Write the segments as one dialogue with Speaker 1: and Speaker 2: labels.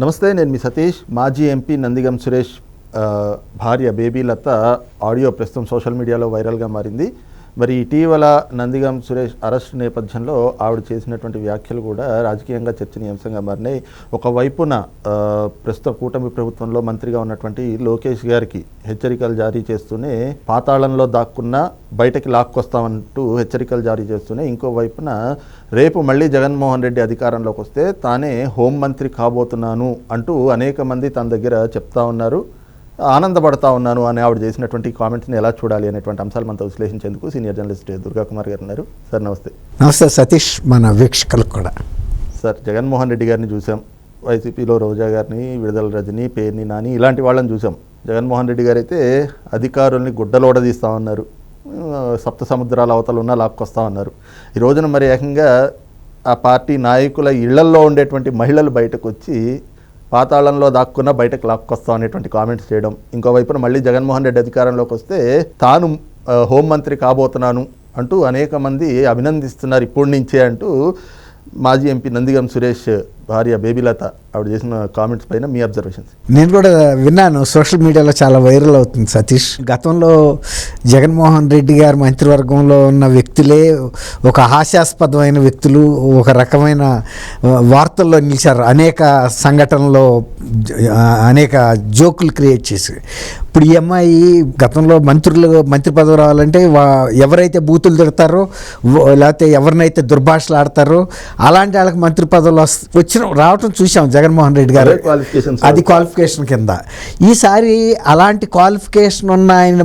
Speaker 1: నమస్తే నేను మీ సతీష్ మాజీ ఎంపీ నందిగం సురేష్. భార్య బేబీ లత ఆడియో ప్రస్తుతం సోషల్ మీడియాలో వైరల్గా మారింది. మరి ఇటీవల నందిగం సురేష్ అరెస్ట్ నేపథ్యంలో ఆవిడ చేసినటువంటి వ్యాఖ్యలు కూడా రాజకీయంగా చర్చనీయాంశంగా మారినాయి. ఒకవైపున ప్రస్తుత కూటమి ప్రభుత్వంలో మంత్రిగా ఉన్నటువంటి లోకేష్ గారికి హెచ్చరికలు జారీ చేస్తూనే పాతాళంలో దాక్కున్న బయటకి లాక్కొస్తామంటూ హెచ్చరికలు జారీ చేస్తూనే ఇంకో వైపున రేపు మళ్ళీ జగన్మోహన్ రెడ్డి అధికారంలోకి వస్తే తానే హోంమంత్రి కాబోతున్నాను అంటూ అనేక మంది తన దగ్గర చెప్తా ఉన్నారు. ఆనందపడతా ఉన్నాను అని ఆవిడ చేసినటువంటి కామెంట్స్ని ఎలా చూడాలి అనేటువంటి అంశాలు మనతో విశ్లేషించేందుకు సీనియర్ జర్నలిస్ట్ దుర్గా కుమార్ గారు ఉన్నారు. సార్ నమస్తే.
Speaker 2: నమస్తే సతీష్ మన వీక్షకులకు కూడా.
Speaker 1: సార్ జగన్మోహన్ రెడ్డి గారిని చూసాం. వైసీపీలో రోజా గారిని విడుదల రజని పేర్ని నాని ఇలాంటి వాళ్ళని చూసాం. జగన్మోహన్ రెడ్డి గారు అయితే అధికారుల్ని గుడ్డలోడదీస్తా ఉన్నారు. సప్త సముద్రాల అవతల ఉన్న లాక్కొస్తా ఉన్నారు. ఈ రోజున మరి ఏకంగా ఆ పార్టీ నాయకుల ఇళ్ళల్లో ఉండేటువంటి మహిళలు బయటకు వచ్చి పాతాళంలో దాక్కున్న బయటకు లాక్కొస్తాం అనేటువంటి కామెంట్స్ చేయడం. ఇంకో వైపున మళ్ళీ జగన్మోహన్ రెడ్డి అధికారంలోకి వస్తే తాను హోంమంత్రి కాబోతున్నాను అంటూ అనేక మంది అభినందిస్తున్నారు ఇప్పటి నుంచే అంటూ మాజీ ఎంపీ నందిగం సురేష్ భార్య బేబీలత ఆవిడ చేసిన కామెంట్స్ పైన మీ అబ్జర్వేషన్స్
Speaker 2: నేను కూడా విన్నాను సోషల్ మీడియాలో చాలా వైరల్ అవుతుంది సతీష్. గతంలో జగన్మోహన్ రెడ్డి గారి మంత్రివర్గంలో ఉన్న వ్యక్తులే ఒక హాస్యాస్పదమైన వ్యక్తులు ఒక రకమైన వార్తల్లో నిలిచారు. అనేక సంఘటనలో అనేక జోకులు క్రియేట్ చేసి. ఇప్పుడు ఈ అమ్మాయి గతంలో మంత్రులు మంత్రి పదవి రావాలంటే వా ఎవరైతే బూతులు తిడతారో లేకపోతే ఎవరినైతే దుర్భాషలు ఆడతారో అలాంటి వాళ్ళకి మంత్రి పదవులు వచ్చిన వచ్చిన రావటం చూసాం జగన్మోహన్ రెడ్డి గారు.
Speaker 1: అదే
Speaker 2: క్వాలిఫికేషన్ కింద. ఈసారి అలాంటి క్వాలిఫికేషన్ ఉన్న ఆయన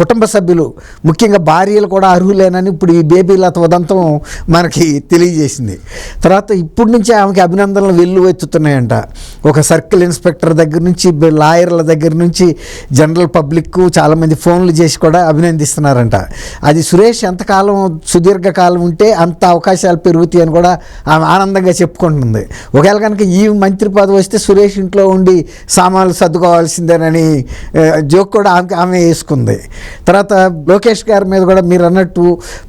Speaker 2: కుటుంబ సభ్యులు ముఖ్యంగా భార్యలు కూడా అర్హులేనని ఇప్పుడు ఈ బేబీలత ఉదంతం మనకి తెలియజేసింది. తర్వాత ఇప్పుడు నుంచి ఆమెకి అభినందనలు వెళ్ళు ఎత్తుతున్నాయంట ఒక సర్కిల్ ఇన్స్పెక్టర్ దగ్గర నుంచి లాయర్ల దగ్గర నుంచి జనరల్ పబ్లిక్ చాలామంది ఫోన్లు చేసి కూడా అభినందిస్తున్నారంట. అది సురేష్ ఎంతకాలం సుదీర్ఘకాలం ఉంటే అంత అవకాశాలు పెరుగుతాయి అని కూడా ఆమె ఆనందంగా చెప్పుకుంటుంది. ఒకవేళ కనుక ఈ మంత్రి పదవి వస్తే సురేష్ ఇంట్లో ఉండి సామాన్లు సర్దుకోవాల్సిందేనని జోక్ కూడా ఆమె ఆమె వేసుకుంది. తర్వాత లోకేష్ గారి మీద కూడా మీరు అన్నట్టు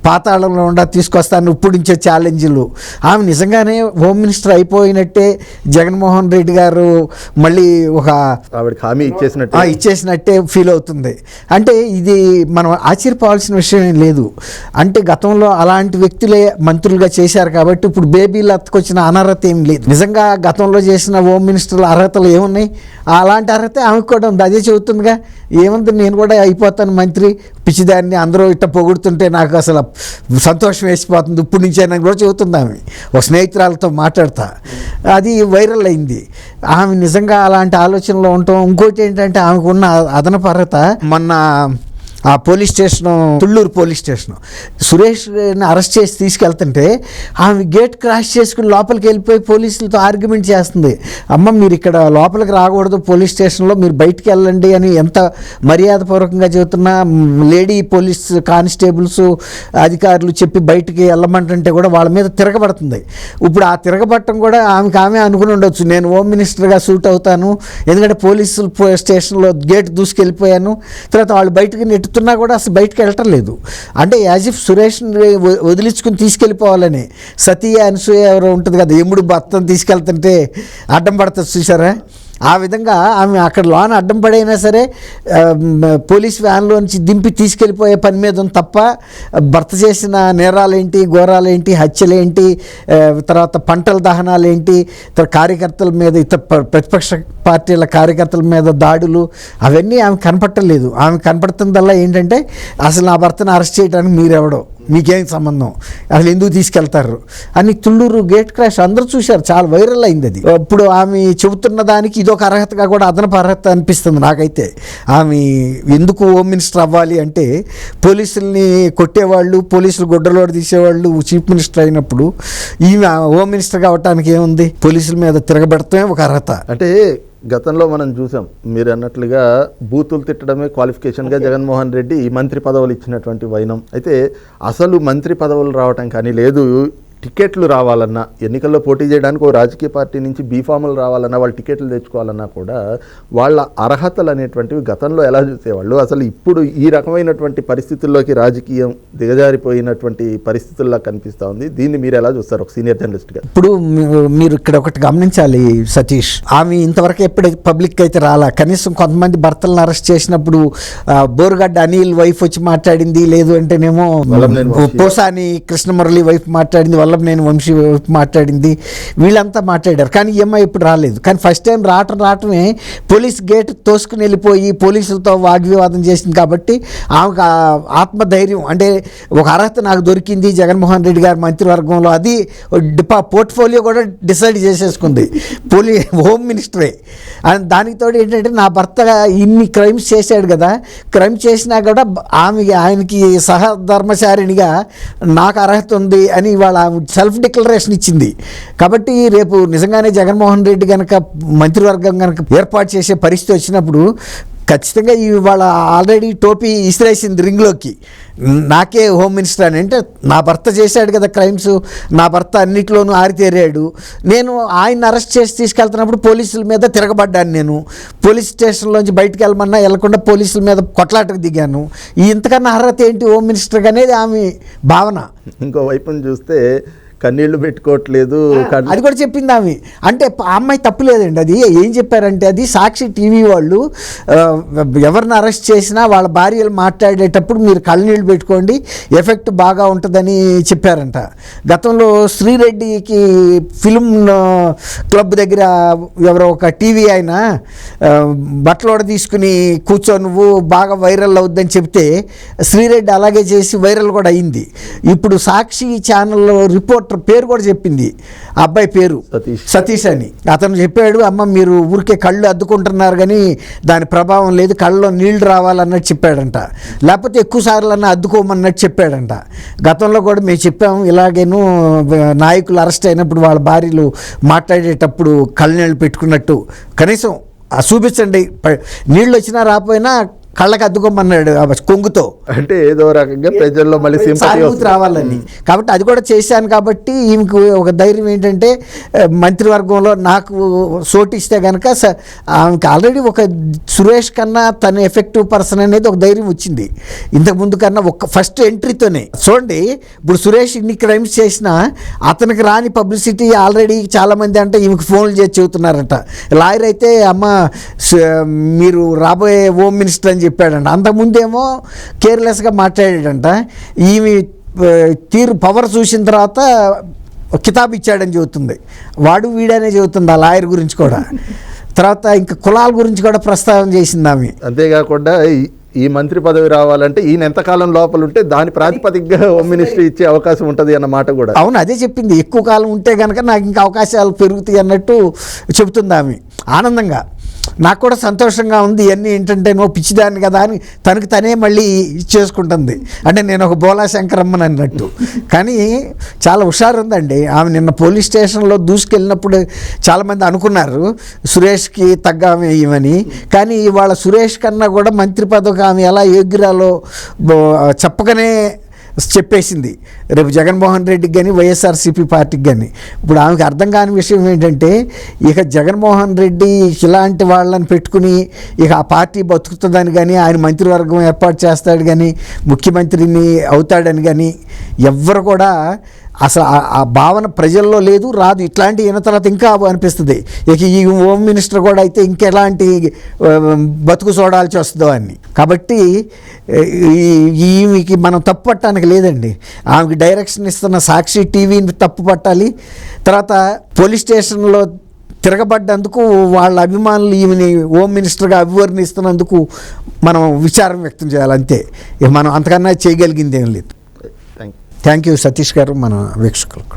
Speaker 2: పాతాళంలో ఉండా తీసుకొస్తాను ఇప్పుడు నుంచే ఛాలెంజ్లు. ఆమె నిజంగానే హోమ్ మినిస్టర్ అయిపోయినట్టే జగన్మోహన్ రెడ్డి గారు మళ్ళీ ఒక
Speaker 1: హామీ ఇచ్చేసినట్టు.
Speaker 2: ఇచ్చేసినట్టే ఫీల్ అవుతుంది. అంటే ఇది మనం ఆశ్చర్యపోవాల్సిన విషయం ఏం లేదు. అంటే గతంలో అలాంటి వ్యక్తులే మంత్రులుగా చేశారు కాబట్టి ఇప్పుడు బేబీలు అత్తకొచ్చిన అనర్హత ఏం లేదు. నిజంగా గతంలో చేసిన హోమ్ మినిస్టర్ల అర్హతలు ఏమున్నాయి? అలాంటి అర్హత ఆమెకు కూడా ఉంది. అదే చెబుతుందిగా ఏముంది నేను కూడా అయిపోతాను మంత్రి. పిచ్చిదాన్ని అందరూ ఇట్ట పొగుడుతుంటే నాకు అసలు సంతోషం వేసిపోతుంది. ఇప్పుడు నుంచి అని కూడా చెబుతుంది ఆమె. ఒక స్నేహితురాలతో మాట్లాడతా. అది వైరల్ అయింది. ఆమె నిజంగా అలాంటి ఆలోచనలో ఉండటం. ఇంకోటి ఏంటంటే ఆమెకున్న అదనపు అర్హత మొన్న ఆ police station Thullur police station. Suresh arrest చేసి తీసుకెళ్తుంటే ఆమె గేట్ క్రాస్ చేసుకుని లోపలికి వెళ్ళిపోయి పోలీసులతో ఆర్గ్యుమెంట్ చేస్తుంది. అమ్మ మీరు ఇక్కడ లోపలికి రాకూడదు పోలీస్ స్టేషన్లో మీరు బయటికి వెళ్ళండి అని ఎంత మర్యాదపూర్వకంగా చెబుతున్నా లేడీ పోలీస్ కానిస్టేబుల్స్ అధికారులు చెప్పి బయటికి వెళ్ళమంటుంటే కూడా వాళ్ళ మీద తిరగబడుతుంది. ఇప్పుడు ఆ తిరగబట్టం కూడా ఆమెకు ఆమె అనుకుని ఉండొచ్చు. నేను హోమ్ మినిస్టర్గా సూట్ అవుతాను ఎందుకంటే పోలీసులు పో- స్టేషన్లో గేట్ దూసుకెళ్ళిపోయాను తర్వాత వాళ్ళు బయటకు నెట్టుతున్నా కూడా అసలు బయటకు వెళ్ళటం లేదు. అంటే యాజ్ ఇఫ్ సురేష్ని వదిలించుకుని తీసుకెళ్ళిపోవాలని సతీయ అనసూయ ఎవరో ఉంటుంది కదా ఎముడు భర్తను తీసుకెళ్తుంటే అడ్డం పడుతుంది చూసారా ఆ విధంగా ఆమె అక్కడ లోన అడ్డం పడైనా సరే పోలీస్ వ్యాన్లోంచి దింపి తీసుకెళ్ళిపోయే పని మీద ఉంది తప్ప భర్త చేసిన నేరాలేంటి ఘోరాలేంటి హత్యలేంటి తర్వాత పంటల దహనాలేంటి ఇతర కార్యకర్తల మీద ఇతర ప్రతిపక్ష పార్టీల కార్యకర్తల మీద దాడులు అవన్నీ ఆమె కనపట్టలేదు. ఆమె కనపడుతుందల్లా ఏంటంటే అసలు నా భర్తను అరెస్ట్ చేయడానికి మీరెవడో. మీకేం సంబంధం? అసలు ఎందుకు తీసుకెళ్తారు? అని తుళ్ళూరు గేట్ క్రాష్ అందరూ చూశారు. చాలా వైరల్ అయింది అది. ఇప్పుడు ఆమె చెబుతున్న దానికి ఇదొక అర్హతగా కూడా అదనపు అర్హత అనిపిస్తుంది నాకైతే. ఆమె ఎందుకు హోమ్ మినిస్టర్ అవ్వాలి అంటే పోలీసుల్ని కొట్టేవాళ్ళు పోలీసులు గుడ్డలోడు తీసేవాళ్ళు చీఫ్ మినిస్టర్ అయినప్పుడు ఈమె హోమ్ మినిస్టర్ కావటానికి ఏముంది? పోలీసుల మీద తిరగబెడతామే ఒక అర్హత.
Speaker 1: అంటే గతంలో మనం చూసాం మీరు అన్నట్లుగా బూతులు తిట్టడమే క్వాలిఫికేషన్గా జగన్మోహన్ రెడ్డి ఈ మంత్రి పదవులు ఇచ్చినటువంటి వైనం. అయితే అసలు మంత్రి పదవులు రావటం కానీ లేదు టికెట్లు రావాలన్నా ఎన్నికల్లో పోటీ చేయడానికి ఒక రాజకీయ పార్టీ నుంచి బీఫాములు రావాలన్నా వాళ్ళు టికెట్లు తెచ్చుకోవాలన్నా కూడా వాళ్ళ అర్హతలు అనేటువంటివి గతంలో ఎలా చూసేవాళ్ళు? అసలు ఇప్పుడు ఈ రకమైనటువంటి పరిస్థితుల్లోకి రాజకీయం దిగజారిపోయినటువంటి పరిస్థితుల్లో కనిపిస్తూ ఉంది. దీన్ని మీరు ఎలా చూస్తారు ఒక సీనియర్ జర్నలిస్ట్గా
Speaker 2: ఇప్పుడు మీరు ఇక్కడ ఒకటి గమనించాలి సతీష్. ఆమె ఇంతవరకు ఎప్పుడు పబ్లిక్ అయితే రాలా? కనీసం కొంతమంది భర్తలను అరెస్ట్ చేసినప్పుడు బోరుగడ్డ అనిల్ వైఫ్ వచ్చి మాట్లాడింది లేదు అంటేనేమో. పోసాని కృష్ణమురళి వైఫ్ మాట్లాడింది వల్లభనేని వంశీ మాట్లాడింది వీళ్ళంతా మాట్లాడారు. కానీ ఈఎంఐ ఇప్పుడు రాలేదు. కానీ ఫస్ట్ టైం రావటం రావటమే పోలీస్ గేట్ తోసుకుని వెళ్ళిపోయి పోలీసులతో వాగ్వివాదం చేసింది కాబట్టి ఆమెకు ఆత్మధైర్యం అంటే ఒక అర్హత నాకు దొరికింది జగన్మోహన్ రెడ్డి గారి మంత్రివర్గంలో. అది డిపా పోర్ట్ఫోలియో కూడా డిసైడ్ చేసేసుకుంది. పోలీ హోమ్ మినిస్టరే. అండ్ దానికి తోడు ఏంటంటే నా భర్త ఇన్ని క్రైమ్స్ చేశాడు కదా క్రైమ్ చేసినా కూడా ఆమె ఆయనకి సహధర్మచారిణిగా నాకు అర్హత ఉంది అని ఇవాళ ఆమె సెల్ఫ్ డిక్లరేషన్ ఇచ్చింది. కాబట్టి రేపు నిజంగానే జగన్మోహన్ రెడ్డి కనుక మంత్రివర్గం కనుక ఏర్పాటు చేసే పరిస్థితి వచ్చినప్పుడు ఖచ్చితంగా ఇవాళ ఆల్రెడీ టోపీ ఇసిరేసింది రింగ్లోకి. నాకే హోమ్ మినిస్టర్ అని అంటే నా భర్త చేశాడు కదా క్రైమ్స్ నా భర్త అన్నిట్లోనూ ఆరితేరాడు. నేను ఆయన అరెస్ట్ చేసి తీసుకెళ్తున్నప్పుడు పోలీసుల మీద తిరగబడ్డాను నేను. పోలీస్ స్టేషన్లోంచి బయటకు వెళ్ళమన్నా వెళ్ళకుండా పోలీసుల మీద కొట్లాటకు దిగాను. ఈ ఇంతకన్నా అర్హత ఏంటి హోమ్ మినిస్టర్ అనేది ఆమె భావన.
Speaker 1: ఇంకో వైపును చూస్తే కన్నీళ్ళు పెట్టుకోవట్లేదు
Speaker 2: అది కూడా చెప్పింది ఆమె. అంటే ఆ అమ్మాయి తప్పులేదండి. అది ఏం చెప్పారంటే అది సాక్షి టీవీ వాళ్ళు ఎవరిని అరెస్ట్ చేసినా వాళ్ళ భార్యలు మాట్లాడేటప్పుడు మీరు కళ్ళనీళ్ళు పెట్టుకోండి ఎఫెక్ట్ బాగా ఉంటుందని చెప్పారంట. గతంలో శ్రీరెడ్డికి ఫిలిం ఆ, క్లబ్ దగ్గర ఎవరో ఒక టీవీ ఆయన బట్టలోడ తీసుకుని కూర్చో నువ్వు బాగా వైరల్ అవుద్దని చెప్తే శ్రీరెడ్డి అలాగే చేసి వైరల్ కూడా అయింది. ఇప్పుడు సాక్షి ఛానల్లో రిపోర్టర్ పేరు కూడా చెప్పింది. ఆ అబ్బాయి పేరు
Speaker 1: సతీష్.
Speaker 2: అని. అతను చెప్పాడు అమ్మ మీరు ఊరికే కళ్ళు అద్దుకుంటున్నారు కానీ దాని ప్రభావం లేదు కళ్ళలో నీళ్ళు రావాలన్నట్టు చెప్పాడంట. లేకపోతే ఎక్కువ సార్లు అన్న అద్దుకోమన్నట్టు చెప్పాడంట. గతంలో కూడా మేము చెప్పాము ఇలాగేను నాయకులు అరెస్ట్ అయినప్పుడు వాళ్ళ భార్యలు మాట్లాడేటప్పుడు కళ్ళు నీళ్ళు పెట్టుకున్నట్టు. కనీసం చూపించండి. నీళ్ళు వచ్చినా రాకపోయినా కళ్ళకి అద్దుకోమన్నాడు కొంగుతో.
Speaker 1: అంటే ఏదో రకంగా ప్రజల్లో మళ్ళీ
Speaker 2: సానుభూతి రావాలని. కాబట్టి అది కూడా చేశాను కాబట్టి ఈమెకు ఒక ధైర్యం ఏంటంటే మంత్రివర్గంలో నాకు సోటు ఇస్తే కనుక ఆమెకి ఆల్రెడీ ఒక సురేష్ కన్నా తను ఎఫెక్టివ్ పర్సన్ అనేది ఒక ధైర్యం వచ్చింది. ఇంతకు ముందు కన్నా ఒక ఫస్ట్ ఎంట్రీతోనే చూడండి ఇప్పుడు సురేష్ ఇన్ని క్రైమ్స్ చేసినా అతనికి రాని పబ్లిసిటీ ఆల్రెడీ చాలామంది అంటే ఈమెకు ఫోన్లు చేసి చెబుతున్నారట. లాయర్ అయితే అమ్మ మీరు రాబోయే హోమ్ మినిస్టర్ అని చెప్పాడంట. అంతకుముందేమో కేర్లెస్గా మాట్లాడాడంట. ఈమె తీరు పవర్ చూసిన తర్వాత కితాబ్ ఇచ్చాడని చెబుతుంది. వాడు వీడనే చెబుతుంది ఆ లాయర్ గురించి కూడా. తర్వాత ఇంకా కులాల గురించి కూడా ప్రస్తావన చేసింది ఆమె.
Speaker 1: అంతేకాకుండా ఈ- ఈ మంత్రి పదవి రావాలంటే ఈయన ఎంతకాలం లోపల ఉంటే దాని ప్రాతిపదికగా హోమ్ మినిస్ట్రీ ఇచ్చే అవకాశం ఉంటుంది అన్న మాట కూడా.
Speaker 2: అవును అదే చెప్పింది. ఎక్కువ కాలం ఉంటే కనుక నాకు ఇంకా అవకాశాలు పెరుగుతాయి అన్నట్టు చెబుతుంది ఆమె. ఆనందంగా. నాకు కూడా సంతోషంగా ఉంది ఇవన్నీ ఏంటంటే నువ్వు పిచ్చిదాన్ని కదా అని తనకు తనే మళ్ళీ చేసుకుంటుంది. అంటే నేను ఒక బోలా శంకరమ్మని అన్నట్టు. కానీ చాలా హుషారు ఉందండి. ఆమె నిన్న పోలీస్ స్టేషన్లో దూసుకెళ్ళినప్పుడు చాలామంది అనుకున్నారు సురేష్కి తగ్గ ఆమె ఇవని కానీ ఇవాళ సురేష్ కన్నా కూడా మంత్రి పదవికి ఆమె ఎలా యోగ్యురాలో చెప్పగానే చెప్పేసింది. రేపు జగన్మోహన్ రెడ్డికి కానీ వైఎస్ఆర్సీపీ పార్టీకి కానీ ఇప్పుడు ఆమెకు అర్థం కాని విషయం ఏంటంటే ఇక జగన్మోహన్ రెడ్డి ఇలాంటి వాళ్ళని పెట్టుకుని ఇక ఆ పార్టీ బతుకుతుందని కానీ ఆయన మంత్రివర్గం ఏర్పాటు చేస్తాడు కానీ ముఖ్యమంత్రిని అవుతాడని కానీ ఎవ్వరు కూడా అసలు ఆ- ఆ భావన ప్రజల్లో లేదు రాదు. ఇట్లాంటి అయిన తర్వాత ఇంకా అనిపిస్తుంది. ఇక ఈ హోమ్ మినిస్టర్ కూడా అయితే ఇంకెలాంటి బతుకు చూడాల్సి వస్తుందో అని. కాబట్టి ఈ- ఈమెకి మనం తప్పు పట్టడానికి లేదండి. ఆమెకి డైరెక్షన్ ఇస్తున్న సాక్షి టీవీని తప్పు పట్టాలి. తర్వాత పోలీస్ స్టేషన్లో తిరగబడ్డందుకు వాళ్ళ అభిమానులు ఈమెని హోమ్ మినిస్టర్గా అభివర్ణిస్తున్నందుకు మనం విచారం వ్యక్తం చేయాలి అంతే ఇక మనం అంతకన్నా చేయగలిగింది ఏం లేదు. థ్యాంక్ యూ సతీష్ గారు మన వీక్షకులకు.